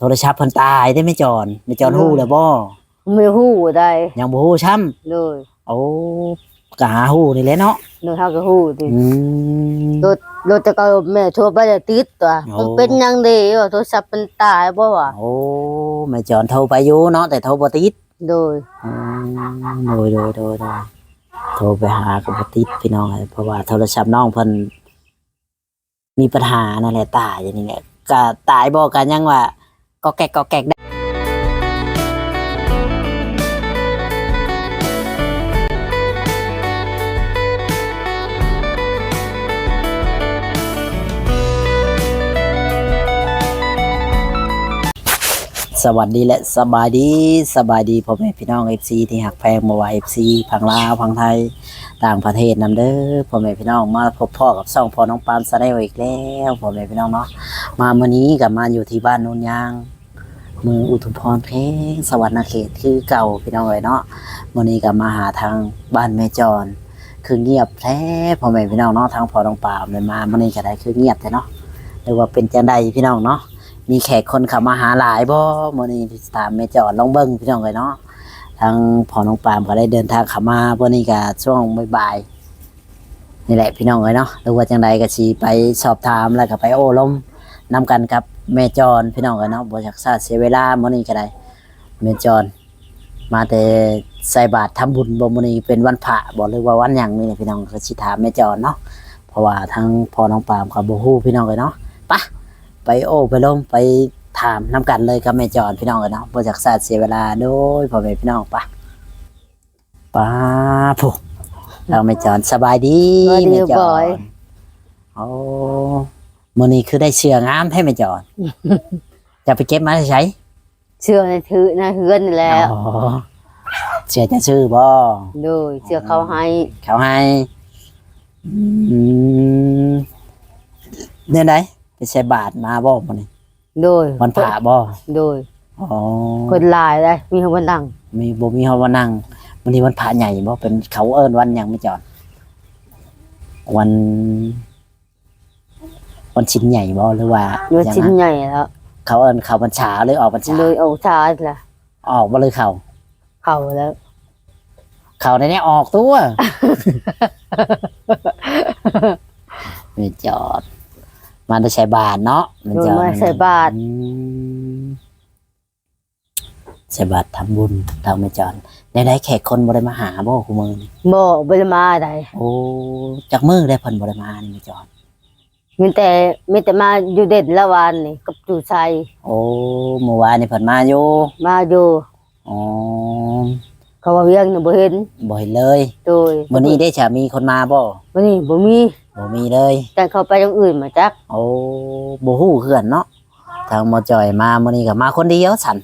โทรศัพท์เพิ่นตายได้ไม่จอนไม่จอนฮู้แล้วบ่ไม่ฮู้ได้ยังบ่ฮู้ช้ำโดยโอ้ก็หาฮู้นี่แหละเนาะโดยเฮาก็ฮู้ติอืม รถรถจะก็แม่โทรไปจะติดตัวโอ้ มันเป็นหยังเด้ว่าโทรศัพท์มันตายบ่วะโอ้แม่จอนโทรไปอยู่เนาะแต่โทรบ่ติด โดยอืมโดยโดยโดยโดยโทรไปหาก็บ่ติดพี่น้องเอ้ยเพราะว่าโทรศัพท์น้องเพิ่นมีปัญหานั่นแหละตายอย่างนี้แหละก็ตายบ่กันยังว่า ก็แกกก็แกกได้สวัสดีและสบายดีสบายดีพ่อแม่พี่น้องเอฟซีที่หักแพงมาว่าเอฟซีพังลาวพังไทยต่างประเทศนำเด้อพ่อแม่พี่น้องมาพบพ่อกับซ่องพ่อน้องปามซะได้อีกแล้วพ่อแม่พี่น้องเนาะมาเมื่อนี้กับมาอยู่ที่บ้านโนนยาง มืองอุทุมพรเพงสวรรณเขตคือเก่าพี่น้องเลยเนาะเมื่อนี้กับมาหาทางบ้านแม่จอนคือเงียบแท้พ่อแม่พี่น้องเนาะทางพ่อน้องป่ามเลยมาเมื่อนี้ก็ได้คือเงียบแต่เนาะหรือว่าเป็นจังใดพี่น้องเนาะมีแขกคนข้ามาหาหลายบ่มื้อนี้ตามแม่จอดลองเบิ่งพี่น้องเลยเนาะทางพ่อน้องปามก็ได้เดินทางข้ามามื้อนี้ก็ช่วงบ่ายนี่แหละพี่น้องเลยเนาะหรือว่าจังใดก็สิไปสอบถามแล้วก็ไปโอ้ลมนำกันกับ แม่จอนพี่น้องเลยเนาะบ่อยากซาเสียเวลามื้อนี้ก็ได้แม่จอนมาแต่ใส่บาตรทำบุญบ่มื้อนี้เป็นวันพระบ่หรือว่าวันหยังนี่แหละพี่น้องก็สิถามแม่จอนเนาะเพราะว่าทางพ่อน้องปามก็บ่ฮู้พี่น้องเลยเนาะไปไปโอ้ไปลงไปถามน้ำกันเลยกับแม่จอนพี่น้องกันเนาะบ่จากศาสตร์เสียเวลาโดยพ่อแม่พี่น้องปะป้าผู้เราแม่จอนสบายดีสบายดีแม่จบ่ออยนโอ้ มื้อนี้คือได้เชื่องามให้แม่จอน จะไปเก็บมาใช้เชื่อในถือในเฮือนนี่แหล้วอ๋อเชื่อจะชื่อบ่โดยเชื่อเขาให้เขาให้อืมเนี่ยไดไปใส่บาทมาบ่มื้อนี้โดยวันพระบ่โดยอ๋อคนหลายได้มีคนดังมีบ่มีเฮาว่านั่งวันนี้วันพระใหญ่บ่เป็นเขาเอิ้นวันหยังไม่จอดวัน วันชิ้นใหญ่บ่หรือว่าเนื้อหยังชิ้นนะใหญ่แล้วเขาเอิ้นเขาพรรษาหรือออกพรรษาเลยเอาชาละออกบ่เลยเขาเข้าแล้วเขาในนี้ออกตัวไม่จอดมาได้ใช้บาทเนาะไม่โดยจอดมาใส่บาตรอืมใส่บาททำบุญทางไม่จอดได้ได้แขกคนบ่ได้มาหาบ่คุมือนี่บ่บ่ได้มาได้โอ้จากมือได้เพิ่นบ่ได้มานี่ไม่จอด มีแต่มีแต่มาอยู่เด็ดละวันนี่กับจู่ชัยโอ้เมื่อวานนี่เพิ่นมาอยู่มาอยู่อ๋อเขาว่าเวียงนี่บ่เห็นบ่เห็นเลยโดยวันนี้ได้จะมีคนมาบ่วันนี้บ่มีบ่มีเลย แต่เขาไปอย่างอื่นมาจักโอ้บ่ฮู้คือกันเนาะทางหมอจอยมามื้อนี้ก็มาคนเดียวสั่น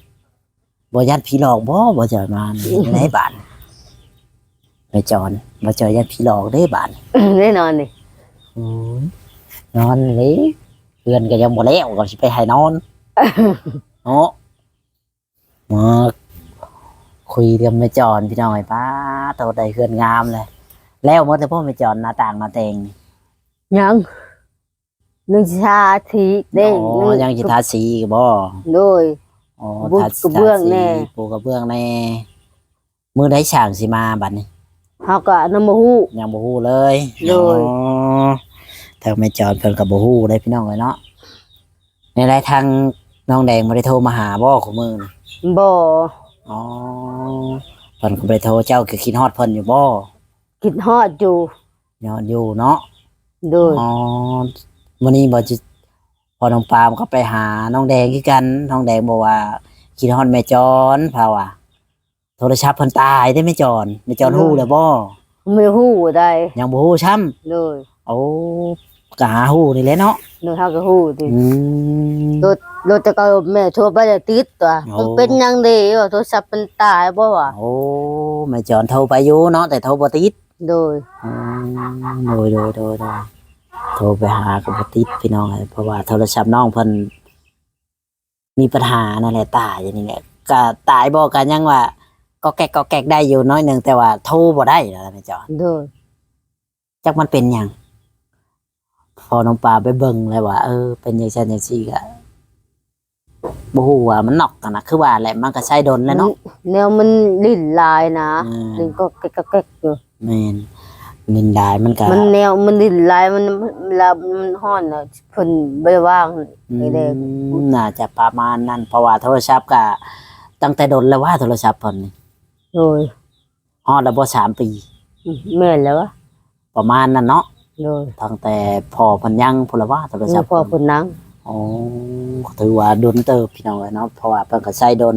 บ่ยันผีหลอกบ่บ่จอยมานี่ในบ้านไปจอนบ่จอยยันผีหลอกเด้บ้านแน่นอนนี่โอ้ย นอนเลยเพื่อนก็ยังบ่แล้วก็สิไปให้นอนเนาะมาคุยเรื่องไม่จอนพี่น้อยป้าโตได้เพื่อนงามเลย แล้วหมดแต่พ่อไม่จอนหน้าต่างหน้าเตง ยังหนึ่งชาทีเด้งอ๋หอนึ่ยังสิทาสีอีกบ่โดย อ๋อปูทากระเบื้องแน่ทาสีปูกระเบื้องแน่มือได้ช่างสิมาบัดนี้ เฮาก็นำมาฮู้ ยังบ่ฮู้เลยโดย อ๋อ ทางไม่จอนเพิ่นก็บ่ฮู้เลยพี่น้องเลยเนาะในไรทางน้องแดงบ่ได้โทรมาหาบ่ของมือนี่บ่อ๋อเพิ่นก็บ่ได้โทรเจ้าคือคิดฮอดเพิ่นอยู่บ่คิดฮอดอยู่ยอดอยู่เนาะโดยอ๋อมื้อนี้บ่จิพอน้องปามก็ไปหาน้องแดงคือกันน้องแดงบอกว่าคิดฮอดแม่จอนเพราว่าโทรศัพท์เพิ่นตายได้แม่จอนแม่จอนฮู้แล้วบ่ไม่ฮู้ได้ยังบ่ฮู้ช้ำโดยโอ้ ก็หาฮู้นี่แหละเนาะโดยเฮาก็ฮู้ติอืม รถรถจะก็แม่โทรไปจะติดตัวโอ้ มันเป็นหยังเด้ว่าโทรศัพท์มันตายบ่วะโอ้แม่จอนโทรไปอยู่เนาะแต่โทรบ่ติด โดย อืมโดยโดยโดยโดยโทรไปหาก็บ่ติดพี่น้องเอ้ยเพราะว่าโทรศัพท์น้องเพิ่นมีปัญหานั่นแหละตายอย่างนี้แหละก็ตายบ่กันยังว่า ก็แกกก็แกกได้อยู่น้อยหนึงแต่ว่าโทรบ่ได้แล้วแม่จอนโดยจักมันเป็นหยัง พอน้องปลาไปเบิ่งเลยว่าเออเป็นจังซั่นจังซี่ก็บ่ฮู้ว่ามันนอกกันนะคือว่าแหละมันก็ใช้ดนแล้วเนาะแนวมันลิ้นลายนะอืมลิ้นก็แก๊กๆแก๊กๆอยู่แม่นนินดายมันก็มันแนวมันลิ้นลายมันเวลามันฮ้อนน่ะเพิ่นบ่ได้ว่างอืมไอ้เด็กน่าจะประมาณนั้นเพราะว่าโทรศัพท์ก็ตั้งแต่ดนแล้วว่าโทรศัพท์เพิ่นนี่โดยฮอดแล้วบ่สามปีอืมแม่นแล้ววะประมาณนั้นเนาะ โดยตั้งแต่พอเพิ่นยังพุ่นละว่าโทรศัแล้พวท์พอเพิ่นเพิ่นนั่งอ๋อถือว่าดนเติบพี่น้องเอ้ยเนาะเพราะว่าเพิ่นก็ใช้ดน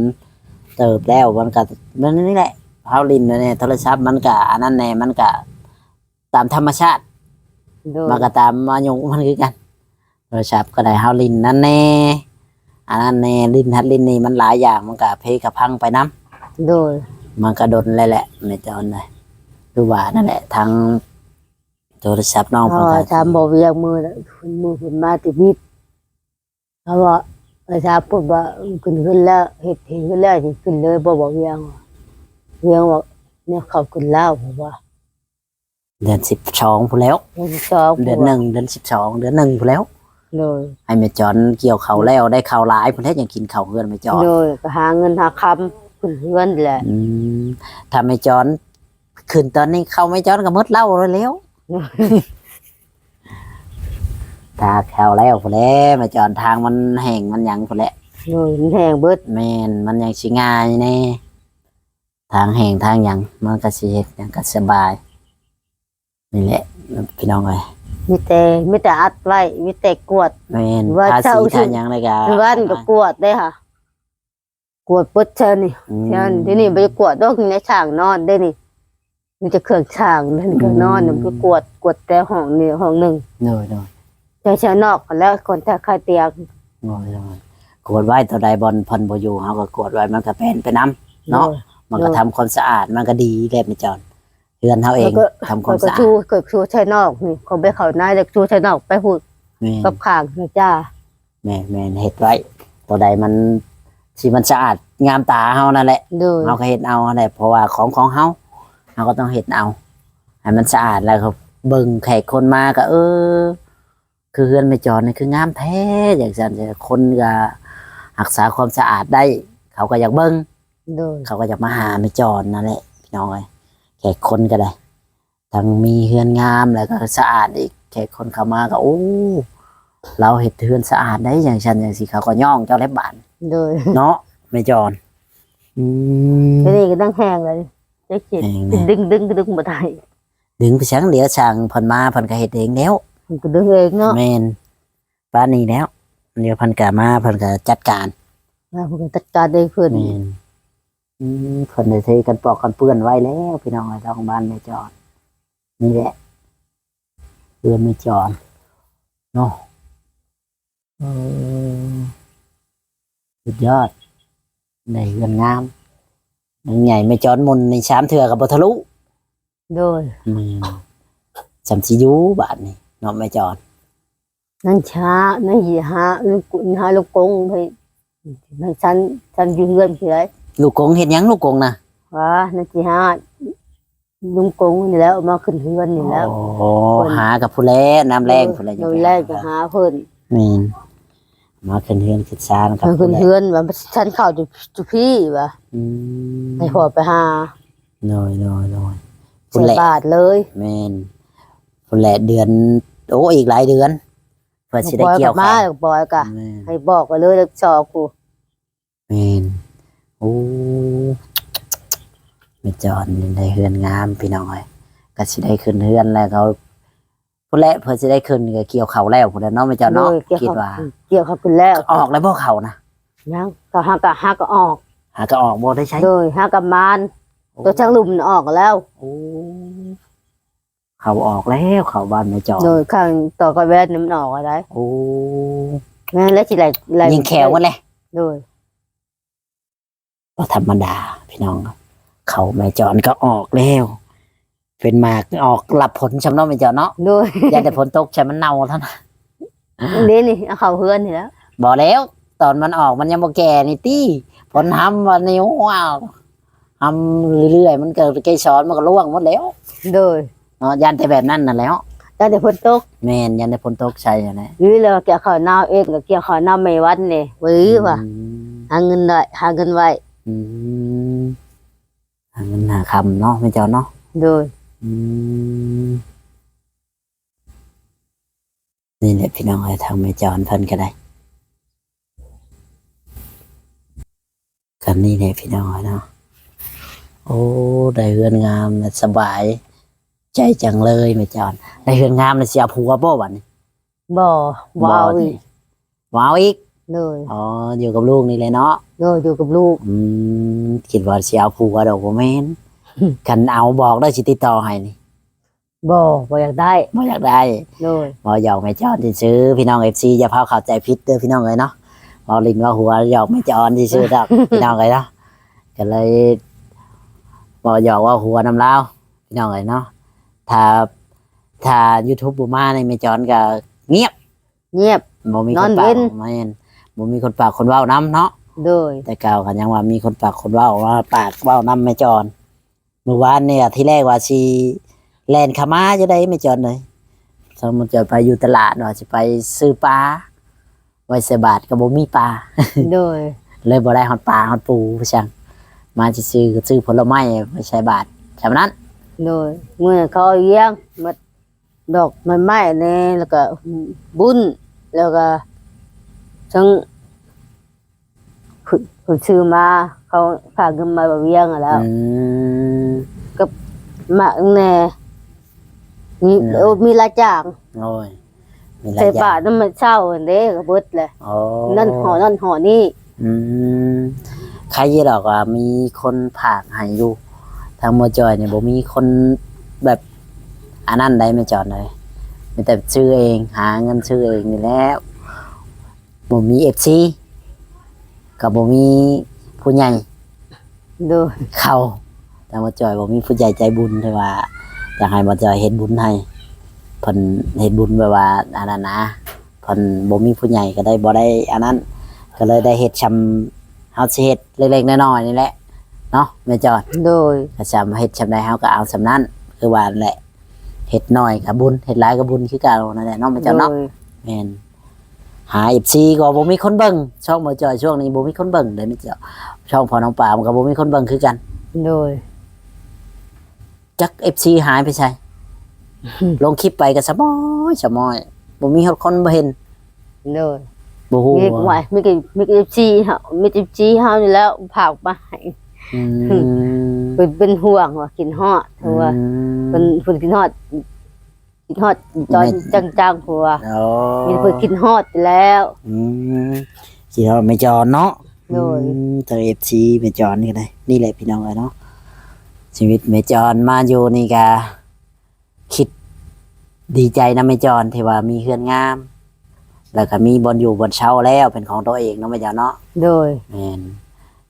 เติบแล้วมันก็มันนี่แหละเฮาลินเนี่ยโทรศัพท์มันก็อันนั้นแน่มันก็ตามธรรมชาติโดยมันก็ตามอายุมันคือกันโทรศัพท์ก็ได้เฮาลินนั่นแน่อันนั้นแน่ลินฮัดลินนี่มันหลายอย่างมันก็เพกระพังไปน้โดยมันก็ดนเลยแหละไม่จอนเลยคือว่านั่นแหละทาง โทรศัพท์น้องเพเพิ่ราะนว่าก็ถามบ่เวียงมือน่ะเพิ่นมือเพิ่นมาติดมิดเขาว่าไอ้ถามปุ๊บว่าขึ้นขึ้นแล้วเฮ็ดเห็นขึ้นแล้วสิขึ้นเลยบ่บอกเวียงว่าเวียงว่าเนี่ยเขาขึ้นแล้วผมว่าเดือนสิบสองพูนแล้ว เดือนสองเดือนหนึ่งเดือนสิบสองเดือนหนึ่งพูนแล้ว เลยให้แม่จอนเกี่ยวเขาวแล้วได้ข่าวหลายพูนแล้วยังกินข้าวเฮือนแม่จอนเลยก็หาเงินหาคำขึ้นเฮือนแหละ อืมถ้าแม่จอนขึ้นตอนนี้เข้าแม่จอนก็หมดเหล้าเลยแล้ว ถ้าเข้าวแล้วพูนแล้วแม่จอนทางมันแห้งมันหยังพูนแล้วเลยมันแห้งเบิดแม่นมันยังสิง่ายแน่ทางแห่งทางหยังมันก็สิเฮ็ดหยังก็สบายนี่แหละพี่น้องเอ้ยมีแต่มีแต่อัดไว้มีแต่กวด แม่นว่าภาเจ้าษีสิทางหยังเลยก็เฮือนก็กวดได้ค่ะ กวดปึ๊ดเชิญนี่อืมเชิญที่นี่ไปกวดต้องในช่างนอนได้นี่ มันจะเครื่องช่างนั่นเครื่องนอนนี่มันก็กวดกวดแต่ห้องนี่ห้องหนึ่งโดยโดยแต่ชาวนอกแล้วคนถ้าใครเตียงโดยโดยกดไว้ตัวใดบอลเพันบ่อยู่เฮาก็กดไว้มันก็เป็นไปน้ำเนาะมันก็โดยทำความสะอาดมันก็ดีแหละแม่จอนเฮือนเฮาเองแล้วก็ทำคก็วามก็สะอาดชูเกิดชูชายนอกนี่เขาไปเขาหน้าจะชูชายนอกไปพูดแม่นกับข้างนะจ้าแม่นแม่นเฮ็ดไว้ตัวใดมันสิมันสะอาดงามตาเฮานั่นแหละโดยเราก็เห็ดเอาแหละเพราะว่าของของเฮา เราก็ต้องเห็ดเอาให้มันสะอาดแล้วก็เบิ่งแขกคนมาก็ เออ คือเฮือนไม่จอดนี่คืองามแท้อย่างฉันจะคนก็รักษาความสะอาดได้ เขาก็อยากเบิ่งโดยเขาก็อยากมาหาไม่จอดนั่นแหละพี่น้องเอ้ยแขกคนก็ได้ทั้งมีเฮือนงามแล้วก็สะอาดอีกแขกคนเข้ามาก็โอ้เราเห็ดเฮือนสะอาดได้อย่างฉันอย่างสิเขาก็ย่องเจ้าเล็บบานโดยเนาะไม่จอดอืม ทีนี้ก็ต้องแห้งเลยจะ เจ็บแห้งเลยดึงดึงดึงมาได้ดึงไปช้างเดียวช่างเพันมาเพันก็เฮ็ดเองแล้วมันก็ดึงเองเนาะแมนป้านนี้แล้ว เดี๋ยวเพันกมาเพันก็จัดการนะผมก็จัดการได้ขึ้นแมนอืมเพิ่นได้เทกันปอกกันเปื้อนไว้แล้วพี่น้องไอ้ท้องบ้านไม่จอดนี่แหละเพื่อนไม่จอดเนาะเออสุดยอดได้เงินงาม ใหญ่ไม่จอดมุนในชามเถื่อกับบทะลุโดยแม่นสำสิอยูบาทนี่เนาะไม่จอดนั่นช้านั่นหีหาลูกกุนหาลูกกงไปให้ฉันฉันอยู่เงินเฉยลูกกงเห็นยังลูกกงนะว่านั่นสิหาลุงกงนี่แล้วเอามาขึ้นเฮือนนี่แล้วโอ้หากับผู้แลน้ำแรงผู้แลน้ำแรกก็หาเพิ่นนี่น มาขึ้นเฮือนขึ้นซานกับมาผู้ขึ้นแลเฮือนว่าฉันเข้าจุจุพี่ว่าอืมให้พอไปหาโดยโดยโดยใส่ผู้แลบาทเลยแม่นผู้แลเดือน โอ้อีกหลายเดือนเพื่อสิได้บอยเกี่ยวมาข้าวบอยกะแม่นให้บอกไปเลยแล้วจอกูแม่นโอ้ไม่จอดนี่ได้เฮือนงามพี่น้องเอ้ยก็สิได้ขึ้นเฮือนแล้วเขา ผู้แลเพื่อสิได้ขึ้นก็เกี่ยวเขาแล้วผู้แลเนาะไม่จอดเนาะเลยเกี่ยวคิดเขาว่า เกี่ยวเขาขึ้นแล้วออกแล้วพวกเขานะยังก็หากะหากะออก หาก็ออกบ่ได้ใช้เลยหากะมานตัวช่างลุมน่ะออกแล้ว โอ้เขาออกแล้วเขาบ้านไม่จอดโดยข้างต่อกระแวนน้ำหนอกอะไรโอ้แม่นแล้วสิไหลไหลยิงแขวกันเลยโดยก็ธรรมดาพี่น้องครับเขาไม่จอนก็ออกแล้ว เป็นหมากออกหลับผลชำน้องไม่จอนเนาะโดยอย่าแต่ผลตกใช่มันเน่าเท่านั้นเดี๋ยวนี่เอาเขาเฮือนนี่แล้วบอกแล้ว ตอนมันออกมันยังบ่แก่นี่ตี้ผลทำวันนี้ว้าวทำเรื่อยๆมันเกิดเกสรมันก็ร่วงหมดแล้วโดยเนาะยันแต่แบบนั้นน่ะแล้วตั้งแต่ฝนตกแม่นยันได้พ้นตกใช่ไหมหรือแล้วเกี่ยวข้าวหน้าเองก็เกี่ยวข้าวหน้าไม่วันนี่หรือว่าอืมหาเงินได้หาเงินไว้อืมหาเงินหาคำเนาะไม่เจ้าเนาะโดยอืม นี่แหละพี่น้องไอ้ทางไม่จอนเพิ่นก็ได้กันนี่แหละพี่น้องเอ้ยเนาะโอ้ได้เฮือนงามนะสบาย ใจจังเลยไม่จอนได้เฮือนงามนะเสียผัวบ่บัดนี้บ่ว้าวอีกว้าวอีกโดยอ๋ออยู่กับลูกนี่เลยเนาะโดยอยู่กับลูก อืมคิดว่าสิเอาผัวดอกบ่แม่น กันเอาบอกได้สิติดต่อให้นี่บ่บ่อยากได้บ่อยากได้โดยบ่หยอกไม่จอนที่ซื้อพี่น้อง FC อย่าพาเข้าใจผิดเด้อพี่น้องเอ้ยเนาะบ่ลินว่าหัวหยอกไม่จอนที่ซื้อดอกพี่น้องเอ้ยเนาะก็เลยบ่หยอกว่าหัวน้ำลาวพี่น้องเอ้ยเนาะถ้าถ้า YouTube บ่มาในไม่จอนก็เงียบ เงียบบ่มีนคอนนเว้ปากนแม่นบ่มีคนปากคนเว้านํเนาะโดยแต่เก่ากันยังว่ามีคนปากคนเว้าว่าปากเว้านำไม่จอนเมื่อวานเนี่ยที่แรกว่าสิแลนขามาจะได้ไม่จอนเลยสมมติจะไปอยู่ตลาดว่าสิไปซื้อปลาไว้ใส่บาทก็บ่มีปลาโดย เลยบ่ได้ฮอดปลาฮอดปูพี่ช่างมาสิซื้อก็ซื้อผลไม้ไว้ใส่บาทฉะนั้นโดยเมื่อเขาเอาเลี้ยงมาดอกไม้ไม้แน่แล้วก็บุญแล้วก็ทั้งฝึกฝึกชื่อมา เขาฝากเงินมาแบบเลี้ยงอะแล้ว อืมมาแน่มีอืมเออมีรายจ่างโอ้ยมีหลาใส่ยอย่าบางทนั่นมันเช่าอันเด้ก็เบิดเลยโอ้นั่นหอนั่นหอนี่อืมใครยี่ดอกว่ามีคนผากให้อยู่ทางมอจอยเนี่ยบ่มีคนแบบอันนั้นได้ไม่จอดเลยมีแต่ซื้อเองหาเงินซื้อเองนี่แหล้วบ่มีเอฟซีกับบ่มี ผู้ใหญ่โดยเข้าทางมอจอยบ่มีผู้ใหญ่ใจบุญที่ว่าอยากให้มอจอยเฮ็ดบุญให้เพิ่นเฮ็ดบุญแบบว่าอันนั้นนะเพิ่นบ่มีผู้ใหญ่ก็ได้บ่ได้อันนั้น ก็เลยได้เฮ็ดชำเฮาสิเฮ็ดเล็กๆน้อยๆนี่แหละเนาะแม่จอดโดยก็จำเฮ็ดชำใดเฮาก็เอาสำนั้นคือว่านั่นแหละเฮ็ดน้อยก็บุญเฮ็ดหลายก็บุญคือเก่านั่นแหละเนาะแม่จอดเนาะโดยแม่น หา FC ก็บ่มีคนเบิ่งช่องแม่จอยช่วงนี้บ่มีคนเบิ่งเลยแม่จอดช่องพ่อน้องปลามันก็บ่มีคนเบิ่งคือกัน โดย จัก FC หายไปใช่ ลงคลิปไปก็สะมอยสะมอยบ่มีคนบ่เห็นโดยบ่ฮู้มีไหวมีกี่มีกี่จีเฮามีกี่จีเฮานี่แล้วผากมาให้อืมเป็นเป็นห่วงว่ากินฮอดเพราะว่าเป็นเพิ่นกินฮอด กินฮอดจอนจังๆเพราะว่าโอ้มีเพิ่นกินฮอดแล้ว อืมสิเราไม่จอนเนาะโดย อืมเธอ FC ไม่จอนนี่ก็ได้นี่แหละพี่น้องเอ้ยเนาะชีวิตไม่จอนมาอยู่นี่ก็คิดดีใจนะไม่จอนที่ว่ามีเฮือนงาม แล้วก็มีบอนอยู่บนเช่าแล้วเป็นของตัวเองเนาะไม่จอนเนาะ โดย แม่น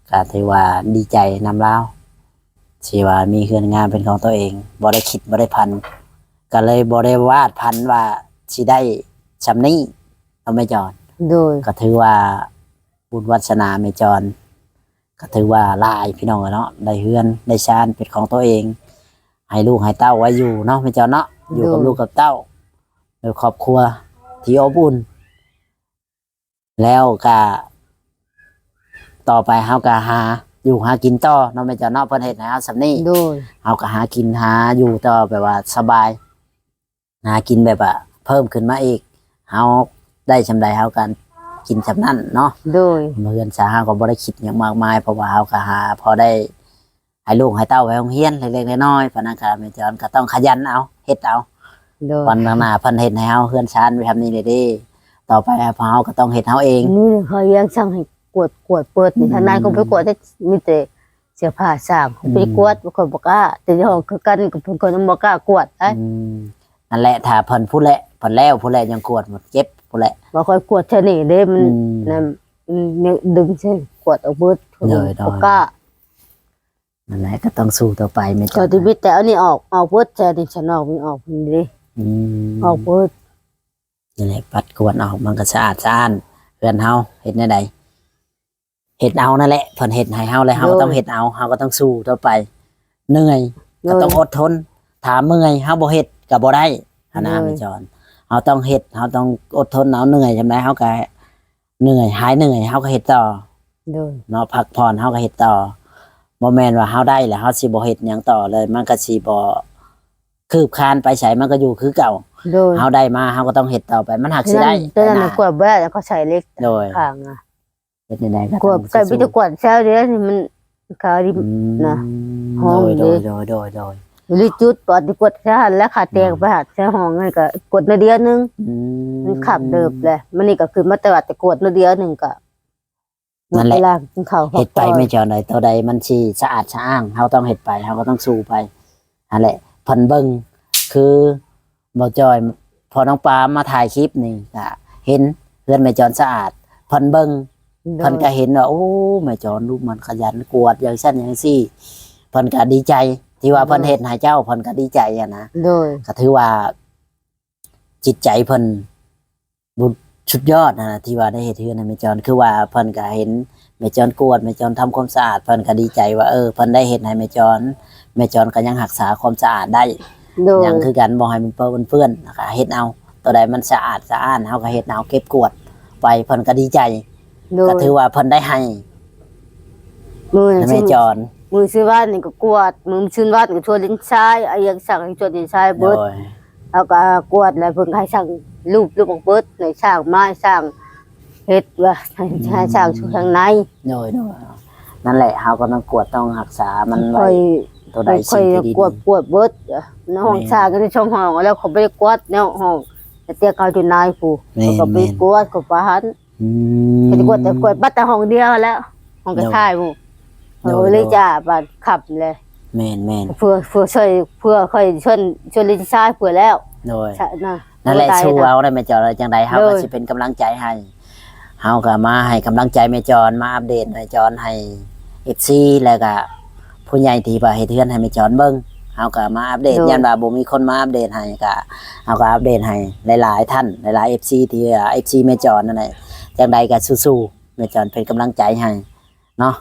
ก็ถือว่าดีใจนำเล่าที่ว่ามีเฮือนงามเป็นของตัวเองบ่ได้คิดบ่ได้พัน ก็เลยบ่ได้วาดพันว่าสิได้ชำนี้เอาไม่จอนโดยก็ถือว่าบุญวัสนาไม่จอนก็ถือว่าหลายพี่น้องอะเนาะได้เฮือนได้ชานเป็นของตัวเอง ให้ลูกให้เต้าไว้อยู่เนาะไม่จอนเนาะอยู่กับลูกกับเต้าในครอบครัวที่อบอุ่น แล้วก็ต่อไปเฮาก็หาอยู่หากินต่อเนาะไม่จอนเนาะเพิ่นเฮ็ดให้เฮาสำนี้โดยเฮาก็หากินหาอยู่ต่อแบบว่าสบาย หากินแบบว่าเพิ่มขึ้นมาอีกเฮาได้ชำใดเฮากันกินชำนั้นเนาะโดยเมื่อนสาเฮาก็บ่ได้คิดหยังมากมายเพราะว่าเฮาก็หาพอได้ให้ลูกให้เต้าไปโรงเรียนเล็กๆน้อยๆเพราะนั้นก็แม่จอนก็ต้องขยันเอาเฮ็ดเอาโดยวันข้างหน้าเพิ่นเฮ็ดให้เฮาเฮือนชานไปทำนี่เลยเด้ต่อไปเฮาก็ต้องเฮ็ดเฮาเองนี่เขายังสั่งให้กวดกวดเปิดนี่ทางนายก็ไปกวดได้มีแต่เสื้อผ้าสร้างไปกวดบ่คนบ่กล้าแต่ที่ห้องคือกันกับเพิ่นคนบ่กล้ากวดไอ้อืม นั่นแหละถ้าเพิ่นพูดแหละเพิ่นแล้วพูดแล้วยังกวดหมดเจ็บพูดแหละ บ่ค่อยกวดเท่านี้เด้มันอืมนั่นมันดึงใช่กวดออกเบิดโดยโดยบ่กล้านั่นแหละก็ต้องสู้ต่อไปไม่จก็อนที่วิตแต่อันนี้ออกออกเบิดแต่ที่ฉันออกมันออกนี่เด้อืมออกเบิดนี่แหละปัดกวดออกมันก็สะอาดสะอ้านเฮือนเฮาเฮ็ดแนวใดเฮ็ดเอานั่นแหละเพิ่นเฮ็ดให้เฮาแล้วเฮาก็ต้องเฮ็ดเอาเฮาก็ต้องสู้ต่อไปเหนื่อย ก็ต้องอดทนถามเมื่อยเฮาบ่เฮ็ด ก็บ่ได้หานะเลยแม่จอนเฮาต้องเฮ็ดเฮาต้องอดทนเอาเหนื่อยใช่ไหมเฮาก็เหนื่อยหายเหนื่อยเฮาก็เฮ็ดต่อโดยเนาะพักผ่อนเฮาก็เฮ็ดต่อบ่แม่นว่าเฮาได้แล้วเฮาสิบ่เฮ็ดหยังต่อเลย มันก็สิบ่คืบคลานไปไสมันก็อยู่คือเก่าโดยเฮาได้มาเฮาก็ต้องเฮ็ดต่อไป มันหักสินั่ได้นตัวนั้นไปหน่ะน้ากวดบ่ได้แล้วก็ใช้เล็กโดยข้างอะเฮ็ดใดๆก็กวดต้องไก่ไปสู้จะกวดแซวเดี๋ยวนี่มันกาดิอืมนะห้องโดยเด้โดยโดยโดย โดยหรือจุดปอดที่กวดแซวหันแล้วขาแตกไปหัดแซวห้องนั่นก็กดนาเดียวนึงอืมันขับเดิบแหละมันนี่ก็คือมาตวัดแต่กวดนาเดียวหนึงก็นั่นแหละเวลากินข้าวเฮ็ดไปไม่เจอใดตัวใดมันสิสะอาดสะอ้างเฮาต้องเฮ็ดไปเฮาก็ต้องสู้ไปนั่นแหละเพิ่นเบิ่งคือบ่จอย พอน้องปามาถ่ายคลิปนี่ก็เห็นเพื่อนแม่จอนสะอาดเพิ่นเบิ่งโดเพิ่นยก็เห็นว่าโอ้แม่จอนลูกมันขยันกวดอย่างซั่นอย่างซี่เพิ่นก็ดีใจ ที่ว่าเพิ่นเฮ็ดให้เจ้าเพิ่นก็ดีใจอะนะโดยก็ถือว่า จิตใจเพิ่นบุญสุดยอดนะนะที่ว่าได้เฮ็ดเฮือนให้แม่จอนคือว่าเพิ่นก็เห็นแม่จอนกวดแม่จอนทำความสะอาดเพิ่นก็ดีใจว่าเออเพิ่นได้เฮ็ดให้แม่จอนแม่จอนก็ยังรักษาความสะอาดได้โดยยังคือกันบ่ให้มันเปื้อนเปื้อนนะคะเฮ็ดเอาตัวใดมันสะอาดสะอ้านเฮาก็เฮ็ดเอาเก็บกวดไว้เพิ่นก็ดีใจโดยก็ถือว่าเพิ่นได้ให้มือให้แม่จอน มือซื้อบ้านนี่ก็กวดมือซื้อบ้านก็ชวนลิ้นชายไอ้ยังสั่งให้ชวนลิ้นชายโดเบิดยแล้วก็กวดแล้วเพิ่นให้สั่งรูปรูปของเบิดในสร้างไม้สร้างเฮ็ดว่าให้ให้สร้างชุข้างในโดยโดยนั่นแหละเฮาก็ต้องกวดต้องรักษามันค่ไว้อยตัวใดค่อสิ่ยงที่ดีกวดกวดเบิดในห้องแม่นสร้างก็ในช่องห้องแล้วเขาไปกวดในห้องแต่เตี้ยเขาอยู่นายผู้แม่นเขาก็ไปแม่นกวดก็ปะหัน อืก็จะกวดมแต่กวดบัดแต่ห้องเดียวแล้วห้องกระท่ายผู้ โดยเอาเลยจ้าบัดขับเลยแม่นแม่นเพื่อเพื่อช่วยเพื่อค่อยชวนชวนลิ้นชายเพื่อแล้วโดยใช่นะนั่นแหละตายสู้นะเอาได้แม่จอนจังใดเฮาก็เลยสิเป็นกำลังใจให้เฮาก็มาให้กำลังใจแม่จอนมาอัปเดตแม่จอนให้ FC แล้วก็ผู้ใหญ่ที่ว่าเฮ็ดเฮือนให้แม่จอนเบิ่งเฮาก็มาอัปเดตยันว่าบ่มีคนมาอัปเดตให้ก็เฮาก็อัปเดตให้หลายๆท่านหลายๆ FC ที่ว่า FC แม่จอนนั่นแหละจังใดก็สู้ๆแม่จอนเป็นกำลังใจให้เนาะ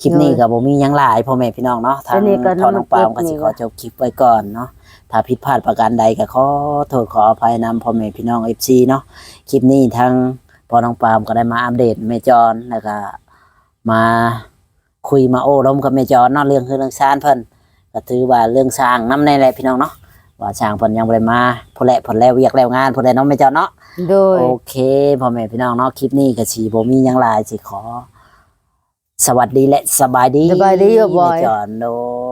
คลิปนี้ก็บ่มีหยังหลายพ่อแม่พี่น้องเนาะทางอันนี้ก็ทอน้องปามก็สินี่ขอจบคลิปไว้ก่อนเนาะถ้าผิดพลาดประการใดก็ขอโทษขออภัยนำพ่อแม่พี่น้องเอฟซีเนาะคลิปนี้ทั้งพ่อน้องปามก็ได้มาอัปเดตแม่จอนแล้วก็มาคุยมาโอ้ล้มกับแม่จอนเนาะเรื่องคือเรื่องสร้างเพิ่นก็ถือว่าเรื่องสร้างน้ำในแหละพี่น้องเนาะว่าสร้างเพิ่นยังบ่ได้มาพอแหละพอแล้วเวียกแล้วงานพอได้เน้องแม่จอนเนาะโดยโอเคพ่อแม่พี่น้องเนาะคลิปนี้ก็สิบ่มีหยังหลายสิขอ สวัสดีและสบายดีสบายดีบ่บ่อยแม่จอนโดย